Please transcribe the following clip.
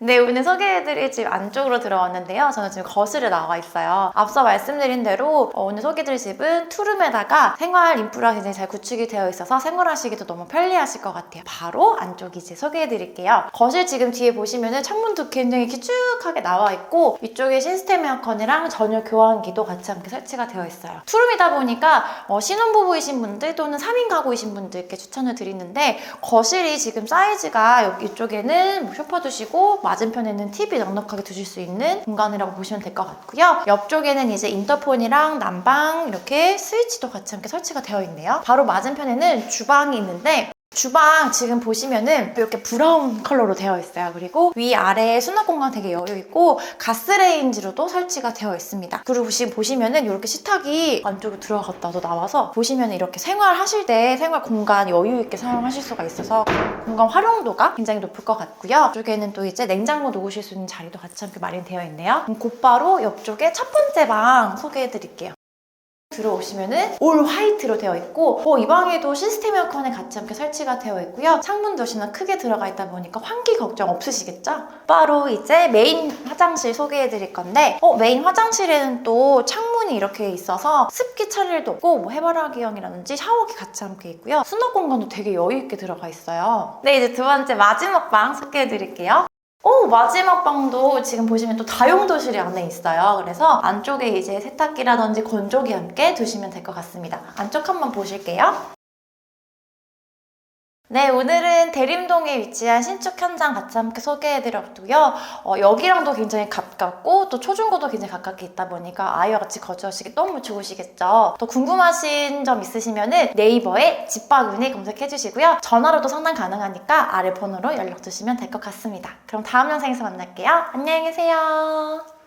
네, 오늘 소개해드릴 집 안쪽으로 들어왔는데요. 저는 지금 거실에 나와 있어요. 앞서 말씀드린 대로 어, 오늘 소개해드릴 집은 투룸에다가 생활 인프라 굉장히 잘 구축이 되어 있어서 생활하시기도 너무 편리하실 것 같아요. 바로 안쪽 이 제 소개해드릴게요. 거실 지금 뒤에 보시면은 창문도 굉장히 길쭉하게 나와 있고 위쪽에 시스템 에어컨이랑 전용 교환기도 같이 함께 설치가 되어 있어요. 투룸이다 보니까 어, 신혼부부이신 분들 또는 3인 가구이신 분들께 추천을 드리는데 거실이 지금 사이즈가 여기 이쪽에는 뭐 소파 두시고 맞은편에는 TV 넉넉하게 두실 수 있는 공간이라고 보시면 될 것 같고요. 옆쪽에는 이제 인터폰이랑 난방 이렇게 스위치도 같이 함께 설치가 되어 있네요. 바로 맞은편에는 주방이 있는데 주방 지금 보시면은 이렇게 브라운 컬러로 되어 있어요. 그리고 위아래 수납 공간 되게 여유 있고 가스레인지로도 설치가 되어 있습니다. 그리고 지금 보시면은 이렇게 식탁이 안쪽으로 들어갔다도 나와서 보시면 이렇게 생활하실 때 생활 공간 여유 있게 사용하실 수가 있어서 공간 활용도가 굉장히 높을 것 같고요. 이쪽에는 또 이제 냉장고 놓으실 수 있는 자리도 같이 함께 마련되어 있네요. 곧바로 옆쪽에 첫 번째 방 소개해 드릴게요. 들어오시면은 올 화이트로 되어 있고 어, 이 방에도 시스템 에어컨에 같이 함께 설치가 되어 있고요. 창문도 역시나 크게 들어가 있다 보니까 환기 걱정 없으시겠죠? 바로 이제 메인 화장실 소개해 드릴 건데 어, 메인 화장실에는 또 창문이 이렇게 있어서 습기 일도 없고 뭐 해바라기형이라든지 샤워기 같이 함께 있고요. 수납 공간도 되게 여유 있게 들어가 있어요. 네, 이제 두 번째 마지막 방 소개해 드릴게요. 오, 마지막 방도 지금 보시면 또 다용도실이 안에 있어요. 그래서 안쪽에 이제 세탁기라든지 건조기 함께 두시면 될 것 같습니다. 안쪽 한번 보실게요. 네, 오늘은 대림동에 위치한 신축 현장 같이 함께 소개해드렸고요. 어, 여기랑도 굉장히 가깝고 또 초중고도 굉장히 가깝게 있다 보니까 아이와 같이 거주하시기 너무 좋으시겠죠. 또 궁금하신 점 있으시면 네이버에 집밥윤희 검색해주시고요. 전화로도 상담 가능하니까 아래 번호로 연락 주시면 될 것 같습니다. 그럼 다음 영상에서 만날게요. 안녕히 계세요.